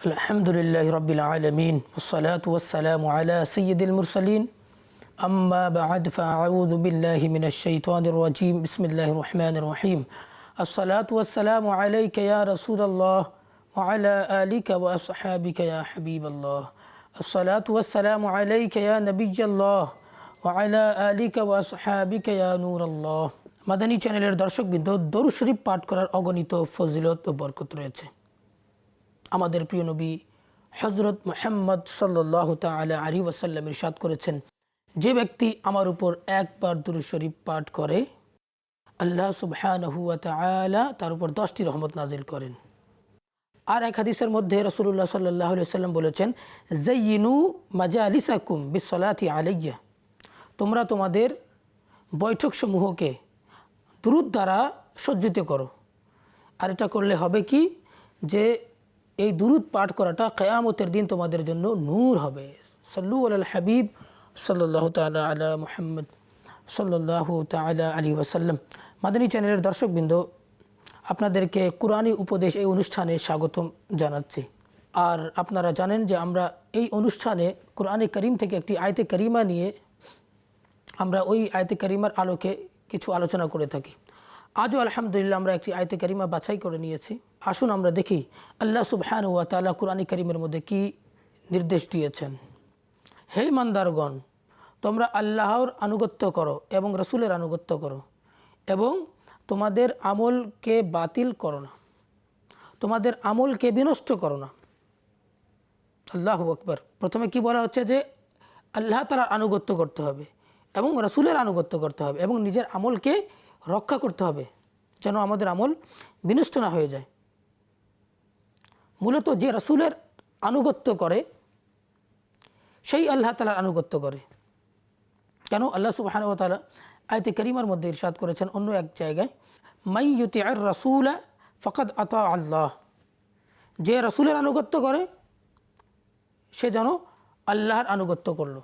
الحمد لله رب العالمين والصلاة والسلام على سيد المرسلين أما بعد فأعوذ بالله من الشيطان الرجيم بسم الله الرحمن الرحيم الصلاة والسلام عليك يا رسول الله وعلى آلك وأصحابك يا حبيب الله الصلاة والسلام عليك يا نبي الله وعلى آلك وأصحابك يا نور الله মাদানী চ্যানেলের দর্শকবৃন্দ দরু শরীফ পাঠ করার অগণিত ফজিলত ও বরকত রয়েছে আমাদের প্রিয় নবী হজরত মোহাম্মদ সাল্লাহ তালা আলী ওয়াসাল্লাম ইরশাদ করেছেন, যে ব্যক্তি আমার উপর একবার দুরু শরীফ পাঠ করে, আল্লাহ সুবহানাহু ওয়া তাআলা তার উপর দশটি রহমত নাজিল করেন। আর এক হাদিসের মধ্যে রসুল্লাহ সাল্লাহ সাল্লাম বলেছেন জৈনু মাজা আলিসাকুম বিসলাতি আলাইয়া। তোমরা তোমাদের বৈঠকসমূহকে দুরুদ দ্বারা সজ্জিত করো। আর এটা করলে হবে কি? যে এই দুরুদ পাঠ করাটা কেয়ামতের দিন তোমাদের জন্য নূর হবে। সাল্লু আল হাবিব সাল্লাহ তালা আলা মুহাম্মদ সাল্লাহ তালা আলী ওয়াসাল্লাম। মাদানী চ্যানেলের দর্শকবৃন্দ, আপনাদেরকে কোরআনী উপদেশ এই অনুষ্ঠানে স্বাগতম জানাচ্ছি। আর আপনারা জানেন যে আমরা এই অনুষ্ঠানে কোরআনে করিম থেকে একটি আয়তে করিমা নিয়ে আমরা ওই আয়তে করিমার আলোকে কিছু আলোচনা করে থাকি। আজও আলহামদুলিল্লাহ আমরা একটি আয়তে করিমা বাছাই করে নিয়েছি। আসুন আমরা দেখি আল্লাহ সুবহান ওয়া তালা কোরআনী করিমের মধ্যে কি নির্দেশ দিয়েছেন। হে মান্দারগণ তোমরা আল্লাহর আনুগত্য করো এবং রসুলের আনুগত্য করো এবং তোমাদের আমলকে বাতিল করো না। তোমাদের আমলকে বিনষ্ট করো না। আল্লাহ আকবর। প্রথমে কি বলা হচ্ছে যে, আল্লাহ তালার আনুগত্য করতে হবে এবং রসুলের আনুগত্য করতে হবে এবং নিজের আমলকে রক্ষা করতে হবে যেন আমাদের আমল বিনষ্ট না হয়ে যায়। মূলত যে রসুলের আনুগত্য করে, সেই আল্লাহ তালার আনুগত্য করে। কেন? আল্লাহ সুবাহান ও তালা আয়তে করিমার মধ্যে ইরশাদ করেছেন অন্য এক জায়গায়, মাই ইউতি আর রসুল ফকদ আতা আল্লাহ। যে রসুলের আনুগত্য করে, সে যেন আল্লাহর আনুগত্য করল।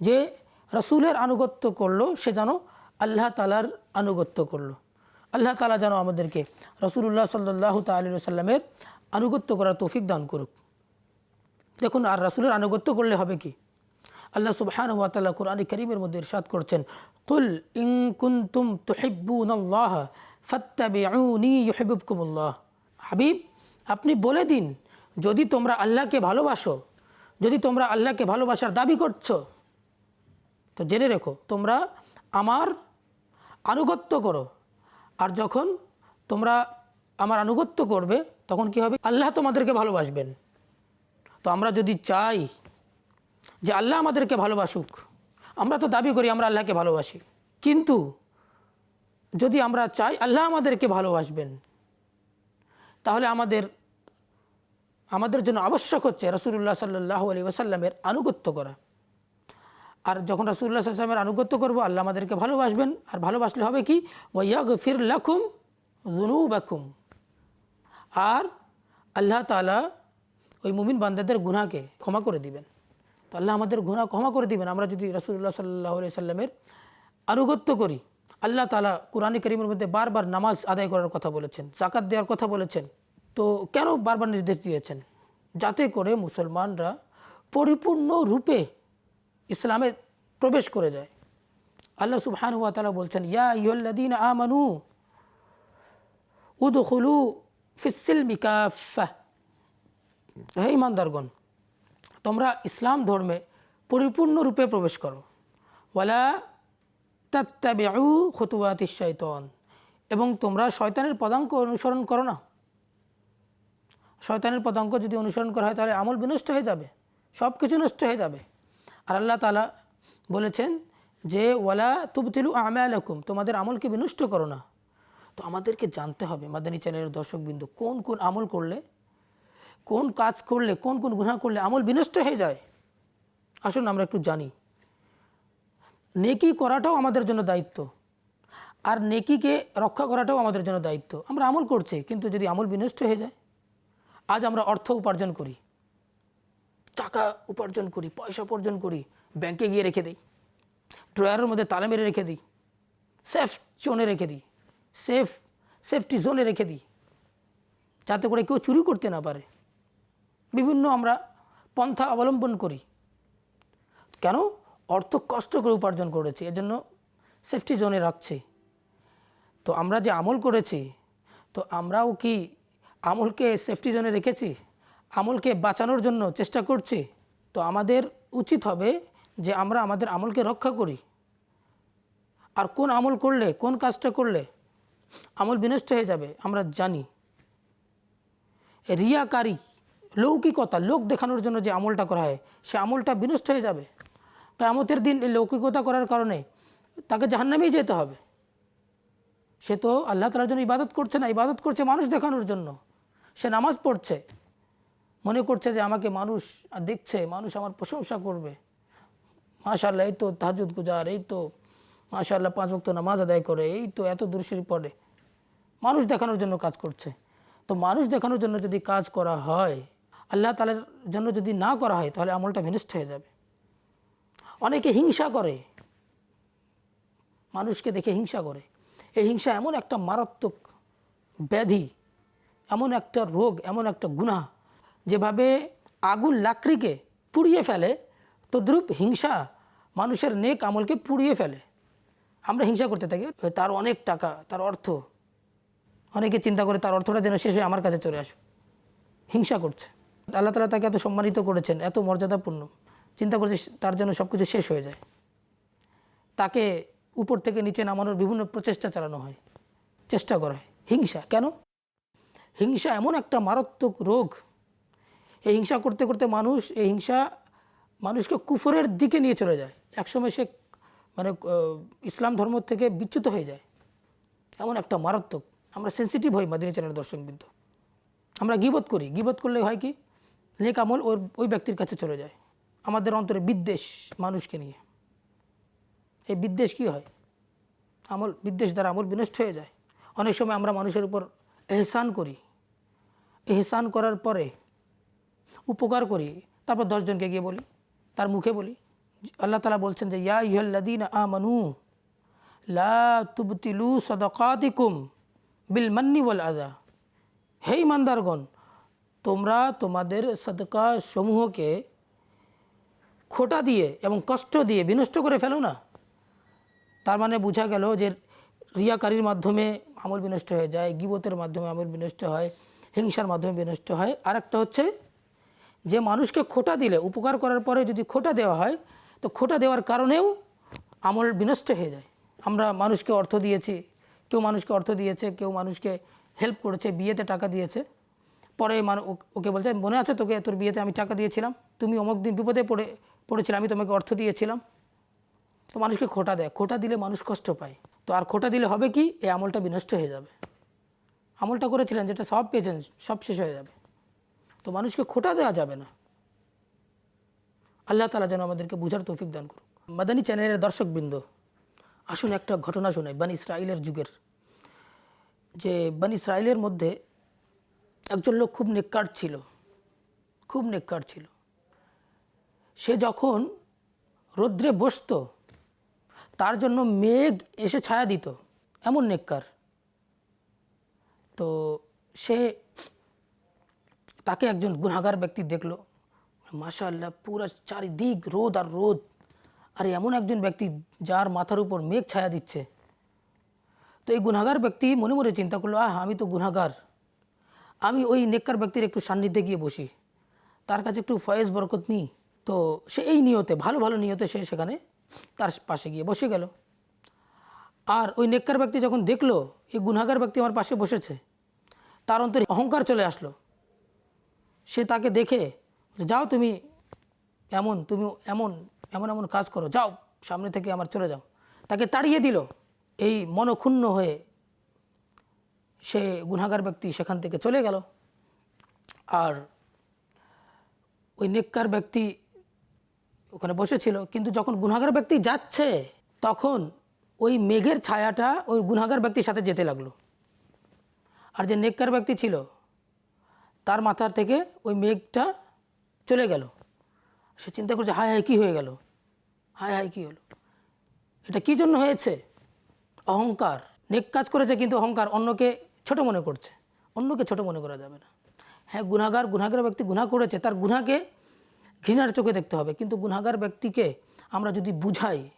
যে রসুলের আনুগত্য করল, সে যেন আল্লাহ তালার আনুগত্য করল। আল্লাহ তালা যেন আমাদেরকে রসুল্লাহ সাল্লাহ তালি সাল্লামের আনুগত্য করার তৌফিক দান করুক। দেখুন, আর রসুলের আনুগত্য করলে হবে কি? আল্লাহ সুবহান ওয়া তাআলা কোরআনে করিমের মধ্যে ইরশাদ করছেন, কুল ইন কুনতুম তুহিব্বুনাল্লাহ ফাত্তাবিউনি ইউহিব্বুকুমুল্লাহ। হাবিব, আপনি বলে দিন, যদি তোমরা আল্লাহকে ভালোবাসো, যদি তোমরা আল্লাহকে ভালোবাসার দাবি করছ, তো জেনে রেখো, তোমরা আমার আনুগত্য করো। আর যখন তোমরা আমার আনুগত্য করবে, তখন কি হবে? আল্লাহ তোমাদেরকে ভালোবাসবেন। তো আমরা যদি চাই যে আল্লাহ আমাদেরকে ভালোবাসুক, আমরা তো দাবি করি আমরা আল্লাহকে ভালোবাসি। কিন্তু যদি আমরা চাই আল্লাহ আমাদেরকে ভালোবাসবেন, তাহলে আমাদের আমাদের জন্য আবশ্যক হচ্ছে রসুল্লাহ সাল্লাহ আলী ওসাল্লামের আনুগত্য করা। আর যখন রসুল্লাহ সাল্লামের আনুগত্য করব, আল্লাহ আমাদেরকে ভালোবাসবেন। আর ভালোবাসলে হবে কি? ওয়াগ ফির লাখুম জুনুবাকুম আর আল্লাহ তালা ওই মুমিন বান্দাদের গুনাকে ক্ষমা করে দিবেন। তো আল্লাহ আমাদের গুণা ক্ষমা করে দিবেন। আমরা যদি রসুল্লাহ সাল্লাহ সাল্লামের আনুগত্য করি, আল্লাহ তালা কোরআন করিমের মধ্যে বারবার নামাজ আদায় করার কথা বলেছেন জাকাত দেওয়ার কথা বলেছেন। তো কেন বারবার নির্দেশ দিয়েছেন? যাতে করে মুসলমানরা পরিপূর্ণ রূপে ইসলামে প্রবেশ করে যায়। আল্লাহ সুবহান হুয়া তালা বলছেন, ইয়া ইহল্লাদিন আমানু উদুখুলু ফিসিল মিকাফা হে ইমানদারগণ তোমরা ইসলাম ধর্মে পরিপূর্ণরূপে প্রবেশ করো। ওয়ালা তাত্তাবেউ খতুয়াতি শৈতন এবং তোমরা শয়তানের পদাঙ্ক অনুসরণ করো না। শয়তানের পদাঙ্ক যদি অনুসরণ করা হয়, তাহলে আমল বিনষ্ট হয়ে যাবে। সব কিছু নষ্ট হয়ে যাবে। আর আল্লাহ তালা বলেছেন যে, ওয়ালা তুবতিলু আমালাকুম, তোমাদের আমলকে বিনষ্ট করো না। তো আমাদেরকে জানতে হবে, মাদানী চ্যানেলের দর্শকবিন্দু, কোন কোন আমল করলে, কোন কাজ করলে, কোন কোন গুণা করলে আমল বিনষ্ট হয়ে যায়? আসুন আমরা একটু জানি। নেকি করাটাও আমাদের জন্য দায়িত্ব, আর নেকিকে রক্ষা করাটাও আমাদের জন্য দায়িত্ব। আমরা আমল করছি, কিন্তু যদি আমল বিনষ্ট হয়ে যায়, আজ আমরা অর্থ উপার্জন করি। টাকা উপার্জন করি, পয়সা উপার্জন করি ব্যাংকে গিয়ে রেখে দিই। ড্রয়ারের মধ্যে তালা মেরে রেখে দিই। সেফ জোনে রেখে দিই। সেফ সেফটি জোনে রেখে দিই। যাতে করে কেউ চুরি করতে না পারে। বিভিন্ন আমরা পন্থা অবলম্বন করি। কেন? অর্থ কষ্ট করে উপার্জন করেছি, এজন্য সেফটি জোনে রাখছে। তো আমরা যে আমল করেছি, তো আমরাও কি আমলকে সেফটি জোনে রেখেছি? আমলকে বাঁচানোর জন্য চেষ্টা করছি। তো আমাদের উচিত হবে যে আমরা আমাদের আমলকে রক্ষা করি। আর কোন আমল করলে, কোন কাজটা করলে আমল বিনষ্ট হয়ে যাবে, আমরা জানি। রিয়াকারী, লৌকিকতা, লোক দেখানোর জন্য যে আমলটা করা হয়, সে আমলটা বিনষ্ট হয়ে যাবে। কেমতের দিন লৌকিকতা করার কারণে তাকে জাহান্নামেই যেতে হবে। সে তো আল্লাহ তালার জন্য ইবাদত করছে না, ইবাদত করছে মানুষ দেখানোর জন্য। সে নামাজ পড়ছে। মনে করছে যে আমাকে মানুষ দেখছে, মানুষ আমার প্রশংসা করবে। মাশাল্লাহ এই তো তাহাজুদ গুজার, এই তো মাশাল্লাহ পাঁচ বক্ত নামাজ আদায় করে, এই তো এত দূরশরী পড়ে। মানুষ দেখানোর জন্য কাজ করছে। তো মানুষ দেখানোর জন্য যদি কাজ করা হয়, আল্লাহ তালার জন্য যদি না করা হয়, তাহলে আমলটা বিনষ্ট হয়ে যাবে। অনেকে হিংসা করে। মানুষকে দেখে হিংসা করে। এই হিংসা এমন একটা মারাত্মক ব্যাধি, এমন একটা রোগ, এমন একটা গুণা যেভাবে আগুন লাকড়িকে পুড়িয়ে ফেলে, তদ্রূপ হিংসা মানুষের নেক আমলকে পুড়িয়ে ফেলে। আমরা হিংসা করতে থাকি, তার অনেক টাকা, তার অর্থ। অনেকে চিন্তা করে তার অর্থটা যেন শেষ হয়ে আমার কাছে চলে আসুক। হিংসা করছে। আল্লাহ তালা তাকে এত সম্মানিত করেছেন, এত মর্যাদাপূর্ণ। চিন্তা করছে তার জন্য সব কিছু শেষ হয়ে যায়। তাকে উপর থেকে নিচে নামানোর বিভিন্ন প্রচেষ্টা চালানো হয়। চেষ্টা করা হয়। হিংসা। কেন? হিংসা এমন একটা মারাত্মক রোগ এই হিংসা করতে করতে মানুষ, এই হিংসা মানুষকে কুফরের দিকে নিয়ে চলে যায়। একসময় সে মানে ইসলাম ধর্ম থেকে বিচ্যুত হয়ে যায়। এমন একটা মারাত্মক, আমরা সেন্সিটিভ হই মাদিনী চ্যানেলের দর্শকবৃন্দ। আমরা গিবত করি। গিবত করলে হয় কি? নেক আমল ওর, ওই ব্যক্তির কাছে চলে যায়। আমাদের অন্তরে বিদ্বেষ মানুষকে নিয়ে। এই বিদ্বেষ কি হয়? আমল, বিদ্বেষ দ্বারা আমল বিনষ্ট হয়ে যায়। অনেক সময় আমরা মানুষের উপর এহসান করি। এহসান করার পরে উপকার করি। তারপর দশজনকে গিয়ে বলি, তার মুখে বলি, আল্লাহ তালা বলছেন যে, ইয়া ইহল্লাদিন আমানু, লা তুবতিলু সদকাতিকুম বিল মান্নি বল আদা হে ইমানদারগণ, তোমরা তোমাদের সদকা সমূহকে খোটা দিয়ে এবং কষ্ট দিয়ে বিনষ্ট করে ফেলো না। তার মানে বোঝা গেল যে, রিয়াকারির মাধ্যমে আমল বিনষ্ট হয়ে যায়, গিবতের মাধ্যমে আমল বিনষ্ট হয়, হিংসার মাধ্যমে বিনষ্ট হয়। আর একটা হচ্ছে যে মানুষকে খোটা দিলে, উপকার করার পরে যদি খোটা দেওয়া হয়, তো খোটা দেওয়ার কারণেও আমল বিনষ্ট হয়ে যায়। আমরা মানুষকে অর্থ দিয়েছি, কেউ মানুষকে অর্থ দিয়েছে, কেউ মানুষকে হেল্প করেছে, বিয়েতে টাকা দিয়েছে। পরে ওকে বলছে, মনে আছে তোকে, তোর বিয়েতে আমি টাকা দিয়েছিলাম? তুমি অমুক দিন বিপদে পড়ে, পড়েছিলে, আমি তোমাকে অর্থ দিয়েছিলাম। তো মানুষকে খোটা দেয়। খোটা দিলে মানুষ কষ্ট পায়। তো আর খোটা দিলে হবে কি? এই আমলটা বিনষ্ট হয়ে যাবে। আমলটা করেছিলেন যেটা সব পেয়েছেন, সব শেষ হয়ে যাবে। তো মানুষকে খোটা দেওয়া যাবে না। আল্লাহ তালা যেন আমাদেরকে বুঝার তৌফিক দান করুক। মাদানী চ্যানেলের দর্শকবৃন্দ, আসুন একটা ঘটনা শোনাই, বানি ইসরায়েলের যুগের। যে বানি ইসরায়েলের মধ্যে একজন লোক খুব নেককার ছিল, খুব নেককার ছিল। সে যখন রৌদ্রে বসতো, তার জন্য মেঘ এসে ছায়া দিত, এমন নেককার। তো সে তাকে একজন গুনাগার ব্যক্তি দেখল। মাশা আল্লাহ পুরো চারিদিক রোদ আর রোদ। আর এমন একজন ব্যক্তি যার মাথার উপর মেঘ ছায়া দিচ্ছে। তো এই গুনাগার ব্যক্তি মনে মনে চিন্তা করল, আহ, আমি তো গুনাগার আমি ওই নেককার ব্যক্তির একটু সান্নিধ্যে গিয়ে বসি। তার কাছে একটু ফয়েজ বরকত নিই। তো সে এই নিয়তে, ভালো ভালো নিয়তে সে সেখানে তার পাশে গিয়ে বসে গেল। আর ওই নেককার ব্যক্তি যখন দেখল, এই গুনাগার ব্যক্তি আমার পাশে বসেছে, তার অন্তরে অহংকার চলে আসলো। সে তাকে দেখে যাও তুমি এমন তুমি এমন এমন এমন কাজ করো, যাও, সামনে থেকে আমার চলে যাও। তাকে তাড়িয়ে দিল। এই মনক্ষুণ্ণ হয়ে সে গুনাগার ব্যক্তি সেখান থেকে চলে গেল। আর ওই নেককার ব্যক্তি ওখানে বসেছিল। কিন্তু যখন গুনাগার ব্যক্তি যাচ্ছে, তখন ওই মেঘের ছায়াটা ওই গুনাগার ব্যক্তির সাথে যেতে লাগল। আর যে নেককার ব্যক্তি ছিল তার মাথার থেকে ওই মেঘটা চলে গেল। সে চিন্তা করছে, হায় হায়, কী হয়ে গেল? হায় হায়, কী হলো? এটা কী জন্য হয়েছে? অহংকার। নেক কাজ করেছে কিন্তু অহংকার অন্যকে ছোট মনে করছে। অন্যকে ছোট মনে করা যাবে না। হ্যাঁ গুনাগার গুনাগার ব্যক্তি গুনাহ করেছে, তার গুণাকে ঘৃণার চোখে দেখতে হবে। কিন্তু গুনাগার ব্যক্তিকে আমরা যদি বুঝাই,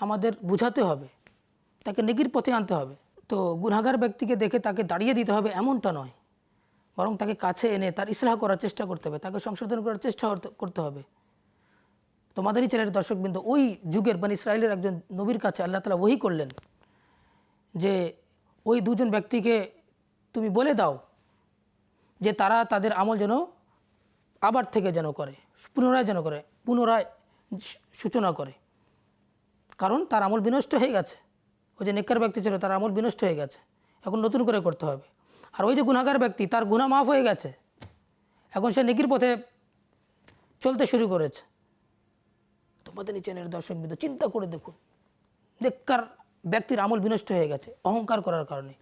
আমাদের বুঝাতে হবে, তাকে নেকির পথে আনতে হবে। তো গুনাগার ব্যক্তিকে দেখে তাকে দাঁড়িয়ে দিতে হবে এমনটা নয়। বরং তাকে কাছে এনে তার ইসলাহ করার চেষ্টা করতে হবে, তাকে সংশোধন করার চেষ্টা করতে- হবে। তোমাদেরই ছেলের দর্শকবৃন্দ, ওই যুগের মানে ইসরায়েলের একজন নবীর কাছে আল্লাহ তালা ওহি করলেন যে, ওই দুজন ব্যক্তিকে তুমি বলে দাও যে তারা তাদের আমল যেন আবার থেকে যেন করে, পুনরায় যেন করে, পুনরায় সূচনা করে। কারণ তার আমল বিনষ্ট হয়ে গেছে। ওই যে নেককার ব্যক্তি ছিল, তার আমল বিনষ্ট হয়ে গেছে। এখন নতুন করে করতে হবে। আর ওই যে গুনাগার ব্যক্তি, তার গুনাহ মাফ হয়ে গেছে। এখন সে নেকির পথে চলতে শুরু করেছে। তোমাদের চ্যানেলের দর্শক বিন্দু, চিন্তা করে দেখুন। নেককার ব্যক্তির আমল বিনষ্ট হয়ে গেছে, অহংকার করার কারণে।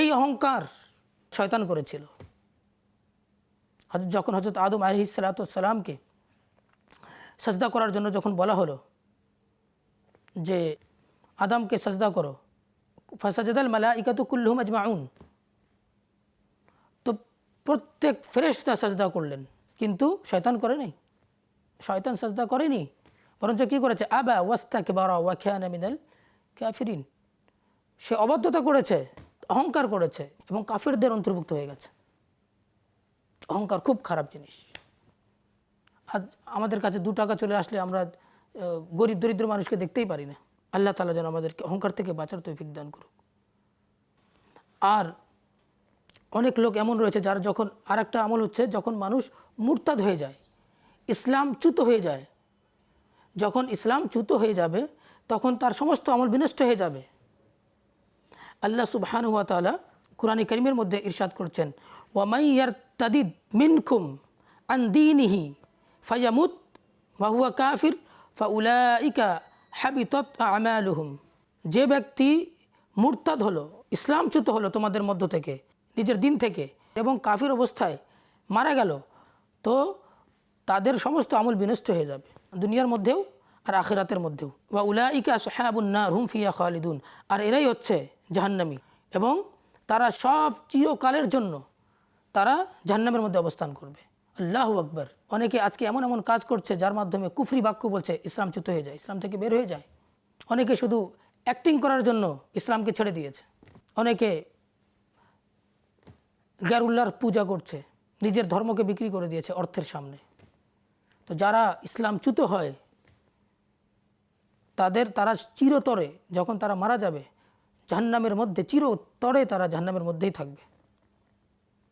এই অহংকার শয়তান করেছিল। যখন হজরত আদম আলহি সালাতামকে সাজদা করার জন্য যখন বলা হলো যে, আদমকে সাজদা করো, ফাসাজাদাল মালা ইকাতু কুল্লুম আজমাউন। প্রত্যেক ফেরেশতা সাজদা করলেন, কিন্তু শয়তান করে নাই। শয়তান সাজদা করেনি, বরঞ্চ কী করেছে? আবা ওয়াস্তা কে বারা ওয়াখিয়ান মিনাল কাফিরিন। সে অবাধ্যতা করেছে, অহংকার করেছে এবং কাফিরদের অন্তর্ভুক্ত হয়ে গেছে। অহংকার খুব খারাপ জিনিস। আজ আমাদের কাছে দু টাকা চলে আসলে আমরা গরিব দরিদ্র মানুষকে দেখতেই পারি না। আল্লাহ তালা যেন আমাদেরকে অহংকার থেকে বাঁচার তৌফিক দান করুক। আর অনেক লোক এমন রয়েছে যার যখন আর একটা আমল হচ্ছে, যখন মানুষ মুরতাদ হয়ে যায়, ইসলাম চ্যুত হয়ে যায়। যখন ইসলাম চ্যুত হয়ে যাবে, তখন তার সমস্ত আমল বিনষ্ট হয়ে যাবে। আল্লাহ সুবহান হুয়া তালা কোরআন করিমের মধ্যে ইরশাদ করছেন ওয়ামাইয়ার তাদিদ মিনকুম আন দিনিহি ফায়ামুত ওয়াহুয়া কাফির ফাউলাইকা হাবিতত আমালুহুম। যে ব্যক্তি মুরতাদ হলো ইসলামচ্যুত হলো তোমাদের মধ্য থেকে নিজের দিন থেকে এবং কাফির অবস্থায় মারা গেল, তো তাদের সমস্ত আমল বিনষ্ট হয়ে যাবে। দুনিয়ার মধ্যেও আর আখেরাতের মধ্যেও। ওয়া উলাইকা হুম ফিয়া খালিদুন। আর এরাই হচ্ছে জাহান্নামি এবং তারা সব চিরকালের জন্য তারা জাহান্নামের মধ্যে অবস্থান করবে। আল্লাহ আকবর। অনেকে আজকে এমন এমন কাজ করছে যার মাধ্যমে কুফরি বাক্য বলছে, ইসলাম চ্যুত হয়ে যায়, ইসলাম থেকে বের হয়ে যায়। অনেকে শুধু অ্যাক্টিং করার জন্য ইসলামকে ছেড়ে দিয়েছে। অনেকে গ্যারুল্লাহর পূজা করছে, নিজের ধর্মকে বিক্রি করে দিয়েছে অর্থের সামনে। তো যারা ইসলাম চ্যুত হয়, তাদের তারা চিরতরে, যখন তারা মারা যাবে, জাহান্নামের মধ্যে, চিরতরে তারা জাহান্নামের মধ্যেই থাকবে।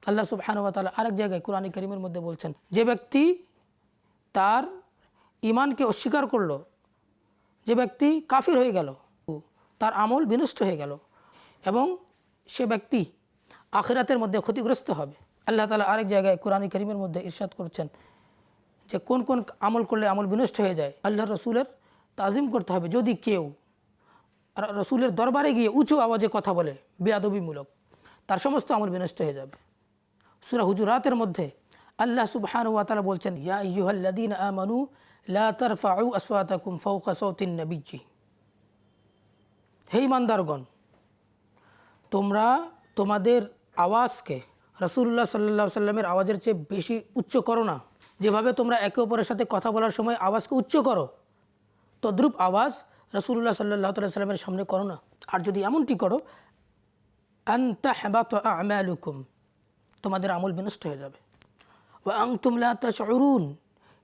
আল্লাহ সুবহানুয়া তালা আরেক জায়গায় কোরআনী করিমের মধ্যে বলছেন, যে ব্যক্তি তার ইমানকে অস্বীকার করল, যে ব্যক্তি কাফির হয়ে গেল, তার আমল বিনষ্ট হয়ে গেল, এবং সে ব্যক্তি আখিরাতের মধ্যে ক্ষতিগ্রস্ত হবে। আল্লাহ তালা আরেক জায়গায় কোরআনী করিমের মধ্যে ইরশাদ করছেন যে কোন কোন আমল করলে আমল বিনষ্ট হয়ে যায় আল্লাহ রসুলের তাজিম করতে হবে। যদি কেউ রসুলের দরবারে গিয়ে উঁচু আওয়াজে কথা বলে, বেয়াদবিমূলক, তার সমস্ত আমল বিনষ্ট হয়ে যাবে। সুরা হুজুরাতের মধ্যে আল্লাহ সুবহান ওয়া তাআলা বলছেন, ইয়া আইয়ুহাল্লাযীনা আমানু লা তারফাউ আসওয়াতাকুম ফাওকা সাওতিন নবিয়্যি। হে ইমানদারগণ তোমরা তোমাদের আওয়াজকে রসুল্লাহ সাল্লাহ সাল্লামের আওয়াজের চেয়ে বেশি উচ্চ করো না। যেভাবে তোমরা একে অপরের সাথে কথা বলার সময় আওয়াজকে উচ্চ করো, তদ্রূপ আওয়াজ রসুল্লাহ সাল্লাহ তাল্লাহ সাল্লামের সামনে করো না। আর যদি এমনটি করো, আন্তা হেবাত আমালুকুম, তোমাদের আমল বিনষ্ট হয়ে যাবে। ও আং তুমলা তাশরুন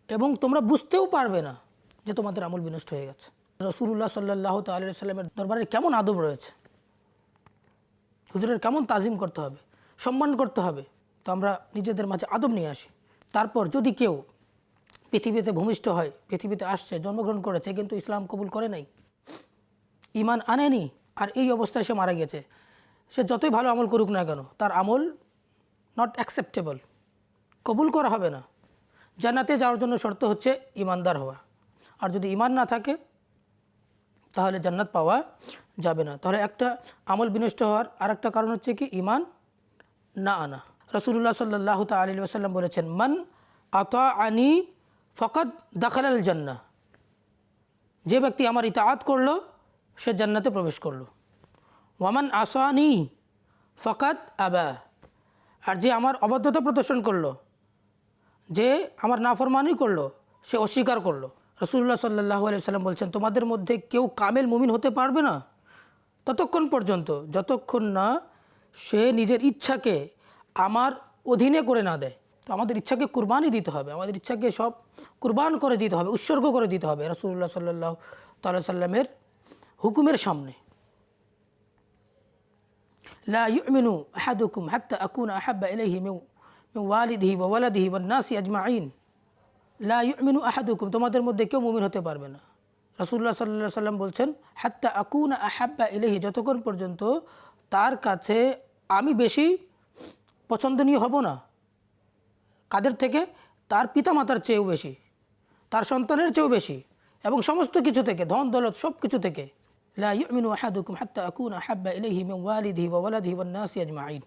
এবং তোমরা বুঝতেও পারবে না যে তোমাদের আমল বিনষ্ট হয়ে গেছে। রসুল্লাহ সাল্লাহ তাল্লাহ সাল্লামের দরবারে কেমন আদব রয়েছে? হুজুরের কেমন তাজিম করতে হবে? সম্মান করতে হবে? তো আমরা নিজেদের মাঝে আদব নিয়ে আসি। তারপর যদি কেউ পৃথিবীতে ভূমিষ্ঠ হয়, পৃথিবীতে আসছে, জন্মগ্রহণ করেছে, কিন্তু ইসলাম কবুল করে নাই ইমান আনেনি, আর এই অবস্থায় সে মারা গেছে সে যতই ভালো আমল করুক না কেন, তার আমল নট অ্যাকসেপ্টেবল কবুল করা হবে না। জান্নাতে যাওয়ার জন্য শর্ত হচ্ছে ইমানদার হওয়া। আর যদি ইমান না থাকে, তাহলে জান্নাত পাওয়া যাবে না। তাহলে একটা আমল বিনষ্ট হওয়ার আর একটা কারণ হচ্ছে কি? ইমান না আনা। রসুল্লাহ সাল্লাহ তালি আসাল্লাম বলেছেন, মান আতা আনি ফকত দাখালাল জান্না যে ব্যক্তি আমার ইতাআত করল, সে জান্নাতে প্রবেশ করল। ওয়ামান আসানি ফকাত আবা। আর যে আমার অবাধ্যতা প্রদর্শন করল, যে আমার নাফরমানি করল, সে অস্বীকার করল। রসুল্লাহ সাল্লাহ সাল্লাম বলছেন, তোমাদের মধ্যে কেউ কামেল মুমিন হতে পারবে না? ততক্ষণ পর্যন্ত, যতক্ষণ না সে নিজের ইচ্ছাকে আমার অধীনে করে না দেয়। তো আমাদের ইচ্ছাকে কুরবানি দিতে হবে, আমাদের ইচ্ছাকে সব কুরবান করে দিতে হবে, উৎসর্গ করে দিতে হবে রসুল্লাহ সাল্লাহ তাল্লাহ সাল্লামের হুকুমের সামনে। লা ইউমিনু আহাদুকুম হাত্তা আকুন আহাব্বা ইলাইহি মিউ মিউ ওয়ালিদিহি ওয়া ওয়ান নাসি আজমাইন। লা ইউমিনু আহাদুকুম, তোমাদের মধ্যে কেউ মুমিন হতে পারবে না। রাসূলুল্লাহ সাল্লাল্লাহু আলাইহি সাল্লাম বলছেন, হাত্তা আকুনা আহাব্বা ইলাইহি, যতক্ষণ পর্যন্ত তার কাছে আমি বেশি পছন্দনীয় হব না, কাদের থেকে? তার পিতামাতার চেয়েও বেশি, তার সন্তানের চেয়েও বেশি, এবং সমস্ত কিছু থেকে, ধন, দৌলত সব কিছু থেকে, লা আহাদুকুম হাত্তা আকুনা আহাব্বা ইলাইহি মিন ওয়ালিদিহি ওয়া ওয়ালাদিহি ওয়ান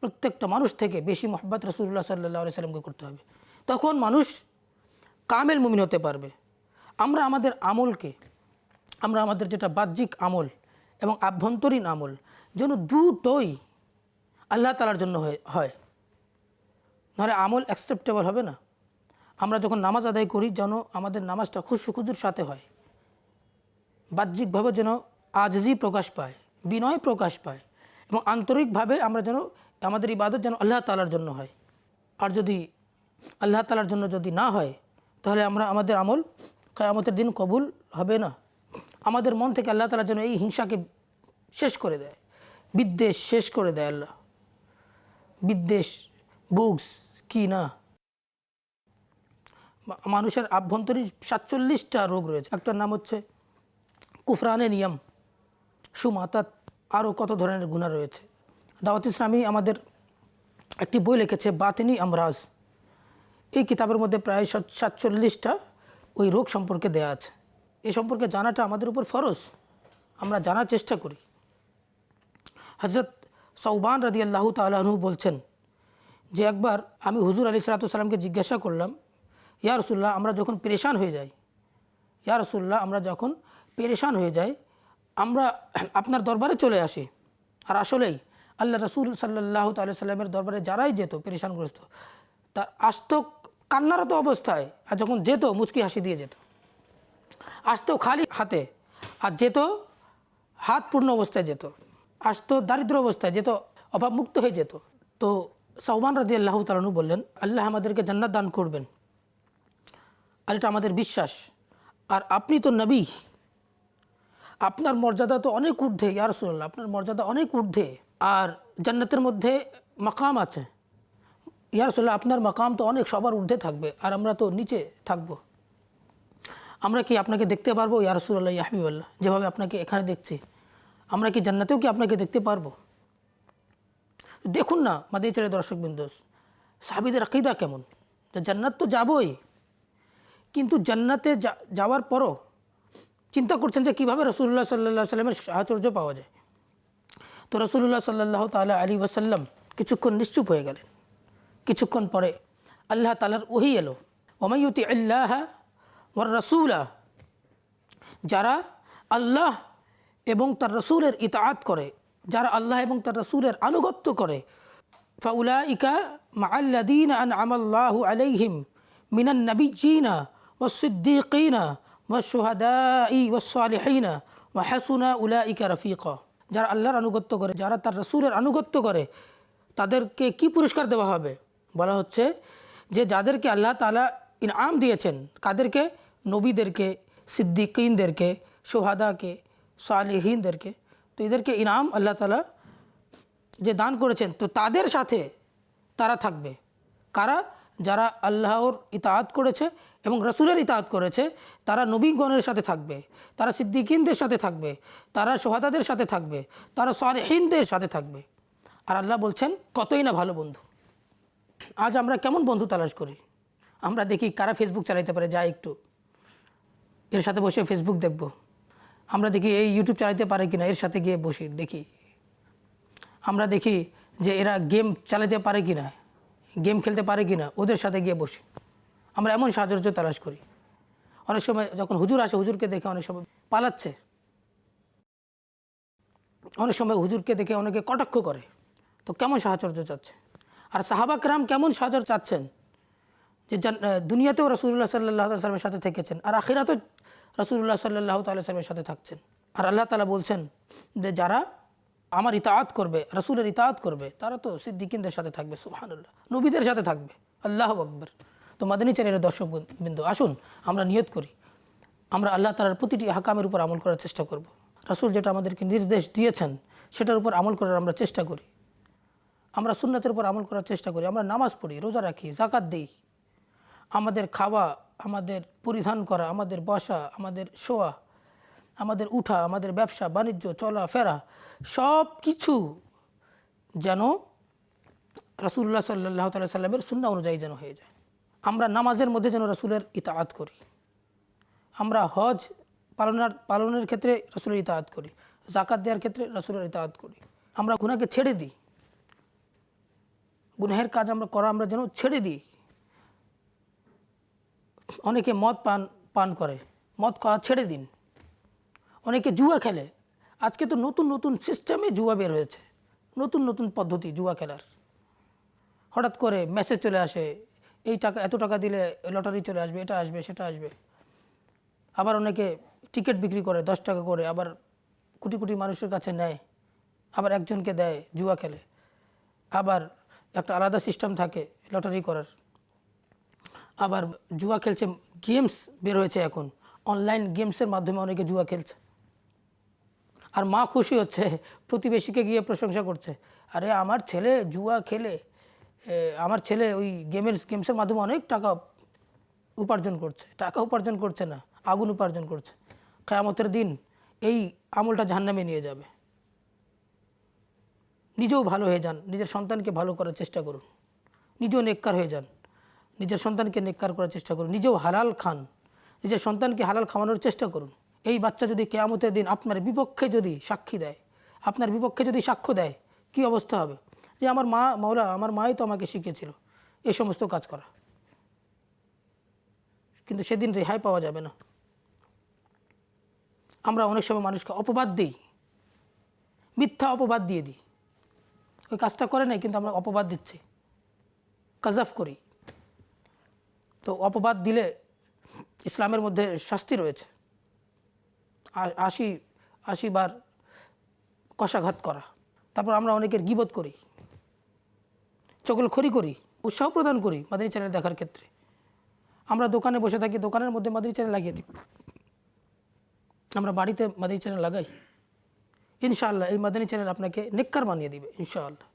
প্রত্যেকটা মানুষ থেকে বেশি মোহাব্বত রসুল্লাহ সাল্লাহ সাল্লামকে করতে হবে। তখন মানুষ কামেল মুমিন হতে পারবে। আমরা আমাদের আমলকে, আমরা আমাদের যেটা বাহ্যিক আমল এবং আভ্যন্তরীণ আমল যেন দুটোই আল্লাহ তালার জন্য হয় নাহলে আমল অ্যাকসেপ্টেবল হবে না। আমরা যখন নামাজ আদায় করি যেন আমাদের নামাজটা খুশু খুজুর সাথে হয়। বাহ্যিকভাবে যেন আজজি প্রকাশ পায়, বিনয় প্রকাশ পায় এবং আন্তরিকভাবে আমরা যেন আমাদের ইবাদত যেন আল্লাহ তালার জন্য হয়। আর যদি আল্লাহ তালার জন্য যদি না হয়, তাহলে আমরা আমাদের আমল কেয়ামতের দিন কবুল হবে না। আমাদের মন থেকে আল্লাহ তালা যেন এই হিংসাকে শেষ করে দেয়। বিদ্বেষ শেষ করে দেয় আল্লাহ। বিদ্বেষ, বুকস, কি না? মানুষের আভ্যন্তরীণ সাতচল্লিশটা রোগ রয়েছে। একটার নাম হচ্ছে কুফরানে নিয়ম। সুমাতাত আরও কত ধরনের গুণা রয়েছে। দাওয়াত ইসলামী আমাদের একটি বই লিখেছে, বাতিনি আমরাজ। এই কিতাবের মধ্যে প্রায় সাত- সাতচল্লিশটা ওই রোগ সম্পর্কে দেয়া আছে। এ সম্পর্কে জানাটা আমাদের উপর ফরজ। আমরা জানার চেষ্টা করি। হজরত সৌবান রাদি আল্লাহ তালু বলছেন যে একবার আমি হুজুর আলী সালাতামকে জিজ্ঞাসা করলাম, ইয়া রসুল্লাহ আমরা যখন পেরেশান হয়ে যাই, ইয়া রসুল্লাহ আমরা যখন পেরেশান হয়ে যাই, আমরা আপনার দরবারে চলে আসি। আর আসলেই আল্লাহ রসুল সাল্লাহ তাল্লাহ সাল্লামের দরবারে যারাই যেত, পেরেশানগ্রস্ত তার আসতো কান্নারত অবস্থায়। আর যখন যেত, মুচকি হাসি দিয়ে যেত। আসতো খালি হাতে, আর যেত, হাত পূর্ণ অবস্থায় যেত। আসতো দারিদ্র অবস্থায় যেত, অভাবমুক্ত হয়ে যেত। তো সৌমান রাদি আল্লাহ তালু বললেন, আল্লাহ আমাদেরকে জান্নাত দান করবেন। আর এটা আমাদের বিশ্বাস। আর আপনি তো নবী। আপনার মর্যাদা তো অনেক ঊর্ধ্বে ইয়ারসুল্লাহ আপনার মর্যাদা অনেক ঊর্ধ্বে। আর জান্নাতের মধ্যে মাকাম আছে। ইয়ারসুল্লাহ আপনার মাকাম তো অনেক, সবার ঊর্ধ্বে থাকবে, আর আমরা তো নিচে থাকব। আমরা কি আপনাকে দেখতে পারব? ইয়ারসুল্লাহ ইয়াহবিবাল্লাহ যেভাবে আপনাকে এখানে দেখছি। আমরা কি জান্নাতেও কি আপনাকে দেখতে পারব? দেখুন না মাদি ছেড়ে দর্শক বিন্দোস সাহাবিদের আকিদা কেমন? জান্নাত তো যাবই, কিন্তু জান্নাতে যাওয়ার পরও চিন্তা করছেন যে কীভাবে রসুল্লাহ সাল্লাহ সাল্লামের সাহচর্য পাওয়া যায়। তো রসুল্লাহ সাল্লাহ তালা আলী ওয়াসাল্লাম কিছুক্ষণ নিশ্চুপ হয়ে গেলেন। কিছুক্ষণ পরে আল্লাহ তালার ওহি এলো। ওমাইয়তি আল্লাহ ওর রসুলা, যারা আল্লাহ এবং তার রসুলের ইতাআত করে, যারা আল্লাহ এবং তার রসুলের আনুগত্য করে, ফাউলাইকা মাআল্লাদিন আন আমাল্লাহু আলাইহিম মিনান নবিজ্জিনা ওয়াসিদ্দিকিনা ওয়াশুহাদাই ওয়াসসালিহিনা ওয়া হাসুনা উলাইকা রফিকা। যারা আল্লাহর আনুগত্য করে, যারা তার রসুলের আনুগত্য করে, তাদেরকে কি পুরস্কার দেওয়া হবে? বলা হচ্ছে যে যাদেরকে আল্লাহ তালা ইনাম দিয়েছেন, কাদেরকে? নবীদেরকে, সিদ্দিকিনদেরকে সোহাদাকে সালেহীনদেরকে। তো এদেরকে ইনাম আল্লাহ তালা যে দান করেছেন, তো তাদের সাথে তারা থাকবে। কারা? যারা আল্লাহর ইতাআত করেছে এবং রসুলের ইতাআত করেছে, তারা নবীগণের সাথে থাকবে, তারা সিদ্দিকিনদের সাথে থাকবে, তারা সোহাদাদের সাথে থাকবে, তারা সালেহীনদের সাথে থাকবে। আর আল্লাহ বলছেন, কতই না ভালো বন্ধু। আজ আমরা কেমন বন্ধু তালাশ করি? আমরা দেখি কারা ফেসবুক চালাইতে পারে, যা একটু। এর সাথে বসে ফেসবুক দেখব। আমরা দেখি এই ইউটিউব চালাতে পারে কিনা, এর সাথে গিয়ে বসি, দেখি। আমরা দেখি যে এরা গেম চালাতে পারে কি না গেম খেলতে পারে কি না ওদের সাথে গিয়ে বসি। আমরা এমন সাহায্য তালাশ করি। অনেক সময় যখন হুজুর আসে, হুজুরকে দেখে অনেক সময় পালাচ্ছে। অনেক সময় হুজুরকে দেখে অনেকে কটাক্ষ করে। তো কেমন সাহচর্য চাচ্ছে? আর সাহাবাকরাম কেমন সাহায্য চাচ্ছেন? যে দুনিয়াতেও রসুল্লাহ সাল্লাহ সাল্লামের সাথে থেকেছেন আর আখিরাতেও রসুল্লাহ সাল্লাহ সাল্লামের সাথে থাকছেন। আর আল্লাহ তালা বলছেন যে যারা আমার ইতাআত করবে, রসুলের ইতাহাত করবে, তারা তো সিদ্দিকিনদের সাথে থাকবে, সুবহানাল্লাহ, নবীদের সাথে থাকবে। আল্লাহ আকবর। তো মাদানী চ্যানেলের দর্শক বিন্দু, আসুন আমরা নিয়ত করি। আমরা আল্লাহ তালার প্রতিটি হাকামের উপর আমল করার চেষ্টা করব। রাসূল যেটা আমাদেরকে নির্দেশ দিয়েছেন, সেটার উপর আমল করার আমরা চেষ্টা করি। আমরা সুন্নাতের উপর আমল করার চেষ্টা করি, আমরা নামাজ পড়ি, রোজা রাখি জাকাত দিই। আমাদের খাওয়া, আমাদের পরিধান করা, আমাদের বসা, আমাদের শোয়া, আমাদের উঠা, আমাদের ব্যবসা, বাণিজ্য, চলা, ফেরা সব কিছু যেন রাসুল্লাহ সাল্লাহ তাল্লাহ সাল্লামের সুন্না অনুযায়ী যেন হয়ে যায়। আমরা নামাজের মধ্যে যেন রসুলের ইতাহাত করি। আমরা হজ পালনের পালনের ক্ষেত্রে রসুলের ইতাআত করি। জাকাত দেওয়ার ক্ষেত্রে রসুলের ইতাআত করি। আমরা গুনাকে ছেড়ে দিই। গুনাহের কাজ আমরা করা, আমরা যেন ছেড়ে দিই। অনেকে মদ পান পান করে, মদ খাওয়া ছেড়ে দিন। অনেকে জুয়া খেলে। আজকে তো নতুন নতুন সিস্টেমে জুয়া বের হয়েছে। নতুন নতুন পদ্ধতি জুয়া খেলার। হঠাৎ করে মেসেজ চলে আসে, এই টাকা, এত টাকা দিলে লটারি চলে আসবে, এটা আসবে, সেটা আসবে। আবার অনেকে টিকিট বিক্রি করে, দশ টাকা করে, আবার কোটি কোটি মানুষের কাছে নেয়। আবার একজনকে দেয়, জুয়া খেলে। আবার একটা আলাদা সিস্টেম থাকে লটারি করার। আবার জুয়া খেলছে, গেমস বের হয়েছে এখন। অনলাইন গেমসের মাধ্যমে অনেকে জুয়া খেলছে। আর মা খুশি হচ্ছে, প্রতিবেশীকে গিয়ে প্রশংসা করছে। আরে আমার ছেলে জুয়া খেলে আমার ছেলে ওই গেমের, গেমসের মাধ্যমে অনেক টাকা উপার্জন করছে। টাকা উপার্জন করছে না, আগুন উপার্জন করছে। কেয়ামতের দিন এই আমলটা জাহান্নামে নিয়ে যাবে। নিজেও ভালো হয়ে যান। নিজের সন্তানকে ভালো করার চেষ্টা করুন। নিজেও নেককার হয়ে যান। নিজের সন্তানকে নেককার করার চেষ্টা করুন। নিজেও হালাল খান। নিজের সন্তানকে হালাল খাওয়ানোর চেষ্টা করুন। এই বাচ্চা যদি কেয়ামতের দিন আপনার বিপক্ষে যদি সাক্ষী দেয়, আপনার বিপক্ষে যদি সাক্ষ্য দেয়, কি অবস্থা হবে? যে আমার মা মাওলা, আমার মাই তো আমাকে শিখিয়েছিল এই সমস্ত কাজ করা। কিন্তু সেদিন রেহাই পাওয়া যাবে না। আমরা অনেক সময় মানুষকে অপবাদ দিই। মিথ্যা অপবাদ দিয়ে দিই। ওই কাজটা করে নাই, কিন্তু আমরা অপবাদ দিচ্ছি। কাজাফ করি। তো অপবাদ দিলে ইসলামের মধ্যে শাস্তি রয়েছে। আশি আশি বার কষাঘাত করা। তারপর আমরা অনেকের গিবত করি। চকলখড়ি করি, উৎসাহ প্রদান করি মাদানী চ্যানেল দেখার ক্ষেত্রে। আমরা দোকানে বসে থাকি, দোকানের মধ্যে মাদানী চ্যানেল লাগিয়ে দিই। আমরা বাড়িতে মাদানী চ্যানেল লাগাই। ইনশাআল্লাহ এই মাদানী চ্যানেল আপনাকে নেককার বানিয়ে দিবে, ইনশাআল্লাহ।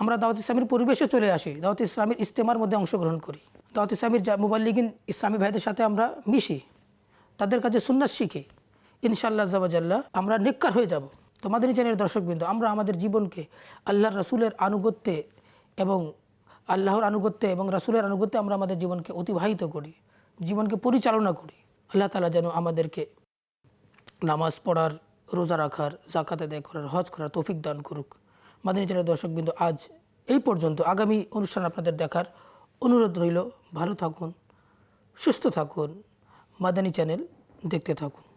আমরা দাওয়াত ইসলামের পরিবেশে চলে আসি, দাওয়াত ইসলামের ইস্তেমার মধ্যে অংশগ্রহণ করি। দাওয়াত ইসলামের মোবাল্লিগিন ইসলামী ভাইদের সাথে আমরা মিশি, তাদের কাছে সুন্নাত শিখি। ইনশাআল্লাহ জাবাজাল্লাহ আমরা নেককার হয়ে যাব। তো মাদানী চ্যানেলের দর্শকবৃন্দ, আমরা আমাদের জীবনকে আল্লাহর রসুলের আনুগত্যে এবং আল্লাহর আনুগত্যে এবং রাসুলের আনুগত্যে আমরা আমাদের জীবনকে অতিবাহিত করি, জীবনকে পরিচালনা করি। আল্লাহ তালা যেন আমাদেরকে নামাজ পড়ার রোজা রাখার জাকাত দেয় করার, হজ করার তৌফিক দান করুক। মাদিনী চ্যানেল দর্শকবৃন্দ আজ এই পর্যন্ত। আগামী অনুষ্ঠান আপনাদের দেখার অনুরোধ রইল। ভালো থাকুন, সুস্থ থাকুন। মাদানী চ্যানেল দেখতে থাকুন।